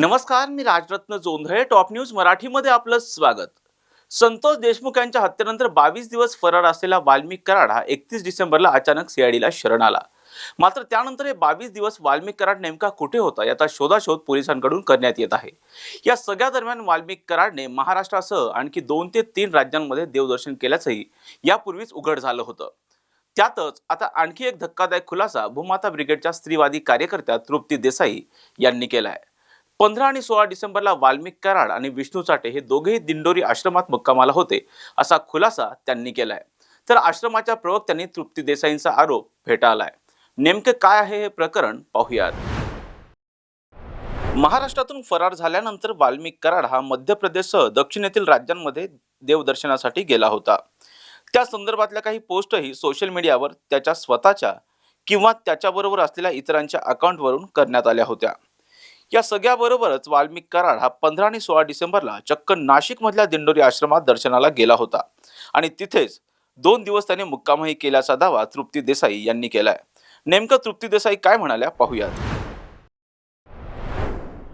नमस्कार मी Rajratna Jondhale top news मराठीमध्ये आपलं स्वागत. संतोष देशमुख यांच्या हत्येनंतर बावीस दिवस फरार असलेला वाल्मिक कराड हा एकतीस डिसेंबरला अचानक सीआयडीला शरण आला. मात्र त्यानंतर हे बावीस दिवस वाल्मिक कराड नेमका कुठे होता याचा शोधाशोध पोलिसांकडून करण्यात येत आहे. या सगळ्या दरम्यान वाल्मिक कराडने महाराष्ट्रासह आणखी दोन ते तीन राज्यांमध्ये देवदर्शन केल्याचंही यापूर्वीच उघड झालं होतं. त्यातच आता आणखी एक धक्कादायक खुलासा भूमाता ब्रिगेडच्या स्त्रीवादी कार्यकर्त्या तृप्ती देसाई यांनी केला आहे पंधरा आणि सोळा डिसेंबरला वाल्मिक कराड आणि विष्णू चाटे हे दोघेही दिंडोरी आश्रमात मुक्कामाला होते असा खुलासा त्यांनी केला आहे तर आश्रमाच्या प्रवक्त्यांनी तृप्ती देसाईंचा आरोप फेटाळला आहे नेमकं काय आहे हे प्रकरण पाहूयात. महाराष्ट्रातून फरार झाल्यानंतर वाल्मिक कराड हा मध्य प्रदेशसह दक्षिणेतील राज्यांमध्ये देवदर्शनासाठी गेला होता. त्या संदर्भातल्या काही पोस्टही सोशल मीडियावर त्याच्या स्वतःच्या किंवा त्याच्याबरोबर असलेल्या इतरांच्या अकाउंटवरून करण्यात आल्या होत्या. या सगळ्याबरोबरच वाल्मिक कराड हा पंधरा आणि सोळा डिसेंबरला चक्क नाशिकमधल्या दिंडोरी आश्रमात दर्शनाला गेला होता. आणि तिथेच दोन दिवस त्याने मुक्कामही केल्याचा दावा तृप्ती देसाई यांनी केलाय. नेमकं तृप्ती देसाई काय म्हणाल्या पाहूयात.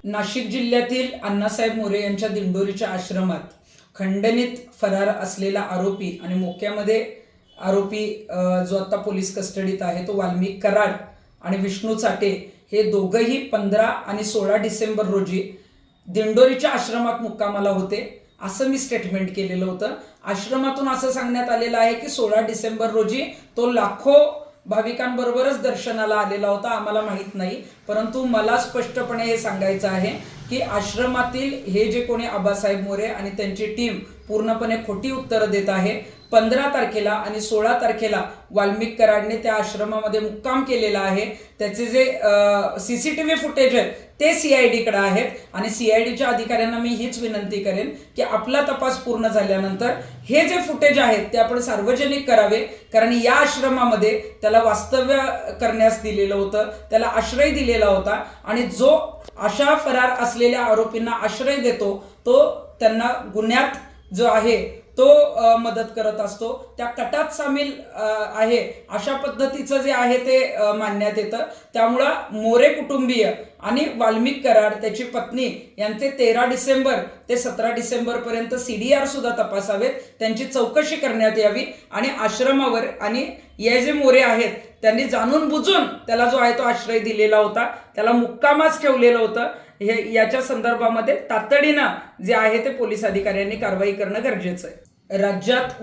नाशिक जिल्ह्यातील अण्णासाहेब मोरे यांच्या दिंडोरीच्या आश्रमात खंडणीत फरार असलेला आरोपी आणि मोक्यामध्ये आरोपी जो आता पोलीस कस्टडीत आहे तो वाल्मिक कराड आणि विष्णू चाटे हे दोघंही पंधरा आणि सोळा डिसेंबर रोजी दिंडोरीच्या आश्रमात मुक्कामाला होते असं मी स्टेटमेंट केलेलं होतं. आश्रमातून असं सांगण्यात आलेलं आहे की सोळा डिसेंबर रोजी तो लाखो भाविकांबरोबरच दर्शनाला आलेला होता आम्हाला माहीत नाही. परंतु मला स्पष्टपणे हे सांगायचं आहे की आश्रमातील हे जे कोणी आबासाहेब मोरे आणि त्यांची टीम पूर्णपणे खोटी उत्तरं देत आहे. पंधरा तारखेला आणि सोळा तारखेला वाल्मिक कराडने त्या आश्रमामध्ये मुक्काम केलेला आहे. त्याचे जे C C T V footage आहेत ते सीआयडीकडे आहेत. आणि सीआयडीच्या अधिकाऱ्यांना मी हीच विनंती करेन की आपला तपास पूर्ण झाल्यानंतर हे जे फुटेज आहेत ते आपण सार्वजनिक करावे. कारण या आश्रमामध्ये त्याला वास्तव्य करण्यास दिलेलं होतं त्याला आश्रय दिलेला होता. आणि जो अशा फरार असलेल्या आरोपींना आश्रय देतो तो त्यांना गुन्ह्यात जो आहे तो मदत करत असतो. त्या कटात सामील आहे अशा पद्धतीचं जे आहे ते मानण्यात येतं. त्यामुळं मोरे कुटुंबीय आणि वाल्मिक कराड त्याची पत्नी यांचे तेरा डिसेंबर ते सतरा डिसेंबरपर्यंत सी डी आर सुद्धा तपासावेत. त्यांची चौकशी करण्यात यावी आणि आश्रमावर आणि हे जे मोरे आहेत त्यांनी जाणून बुजून त्याला जो आहे तो आश्रय दिलेला होता त्याला मुक्कामाच ठेवलेलं होतं. हे याच्या संदर्भामध्ये तातडीनं जे आहे ते पोलीस अधिकाऱ्यांनी कारवाई करणं गरजेचं आहे. राज्यात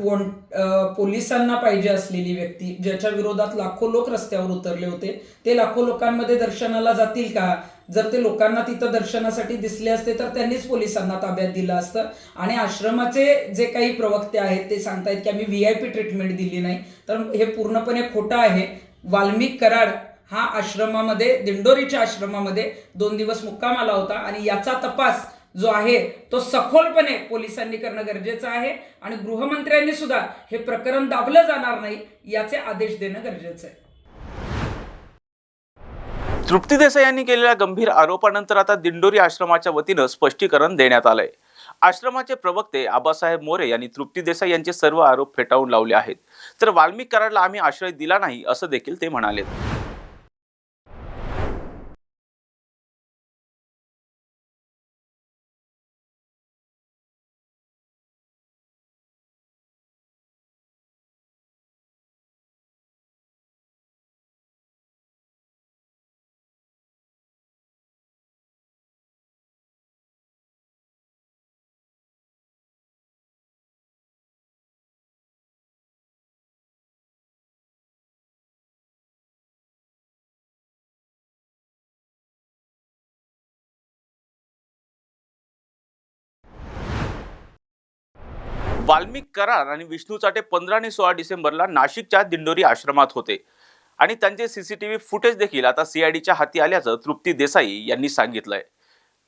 पोलिसांना पाहिजे असलेली व्यक्ती ज्याच्या विरोधात लाखो लोक रस्त्यावर उतरले होते ते लाखो लोकांमध्ये दर्शनाला जातील का? जर ते लोकांना तिथं दर्शनासाठी दिसले असते तर त्यांनीच पोलिसांना ताब्यात दिलं असतं. आणि आश्रमाचे जे काही प्रवक्ते आहेत ते सांगतायत की आम्ही व्ही आय पी ट्रीटमेंट दिली नाही. तर हे पूर्णपणे खोटं आहे. वाल्मिक कराड हा आश्रमामध्ये दिंडोरीच्या आश्रमामध्ये दोन दिवस मुक्काम आला होता आणि याचा तपास जो आहे तो सखोलपणे पोलिसांनी करणं गरजेचं आहे आणि गृहमंत्र्यांनी सुद्धा हे प्रकरण दाबलं जाणार नाही याचे आदेश देणं गरजेचं आहे. तृप्ती देसाई यांनी केलेल्या गंभीर आरोपानंतर आता दिंडोरी आश्रमाच्या वतीनं स्पष्टीकरण देण्यात आलंय. आश्रमाचे प्रवक्ते आबासाहेब मोरे यांनी तृप्ती देसाई यांचे सर्व आरोप फेटाळून लावले आहेत. तर वाल्मिक कराडला आम्ही आश्रय दिला नाही असं देखील ते म्हणाले वाल्मिक करार आणि विष्णू चाटे पंधरा आणि सोळा डिसेंबरला नाशिकच्या दिंडोरी आश्रमात होते. आणि त्यांचे सीसीटीव्ही फुटेज देखील आता सीआयडीच्या हाती आल्याचं तृप्ती देसाई यांनी सांगितलंय.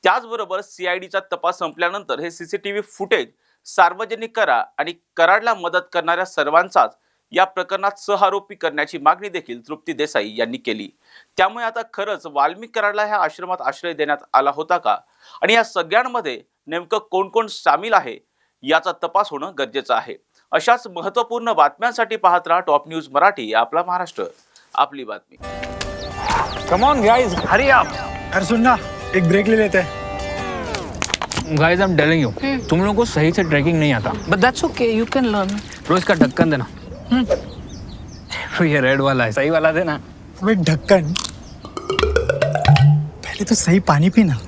त्याचबरोबर सीआयडीचा तपास संपल्यानंतर हे सीसीटीव्ही फुटेज सार्वजनिक करा आणि कराडला मदत करणाऱ्या सर्वांचाच या प्रकरणात सहआरोपी करण्याची मागणी देखील तृप्ती देसाई यांनी केली. त्यामुळे आता खरंच वाल्मिक कराडला ह्या आश्रमात आश्रय देण्यात आला होता का? आणि या सगळ्यांमध्ये नेमकं कोण कोण सामील आहे? याचा तपास होणं गरजेचं आहे. अशाच महत्त्वपूर्ण बातम्यांसाठी पाहत राहा टॉप न्यूज मराठी आपला महाराष्ट्र. आपली बातमी. कम ऑन गाइस हरी आप अरे सुन ना एक ब्रेक ले लेते. हैं guys I am telling you तुम लोगों को सही से ट्रैकिंग नहीं आता. But that's okay you can learn रोज का ढक्कन देना. हम्म। तो ये रेड वाला है सही वाला देना. अबे ढक्कन. पहले तो सही पानी पीना.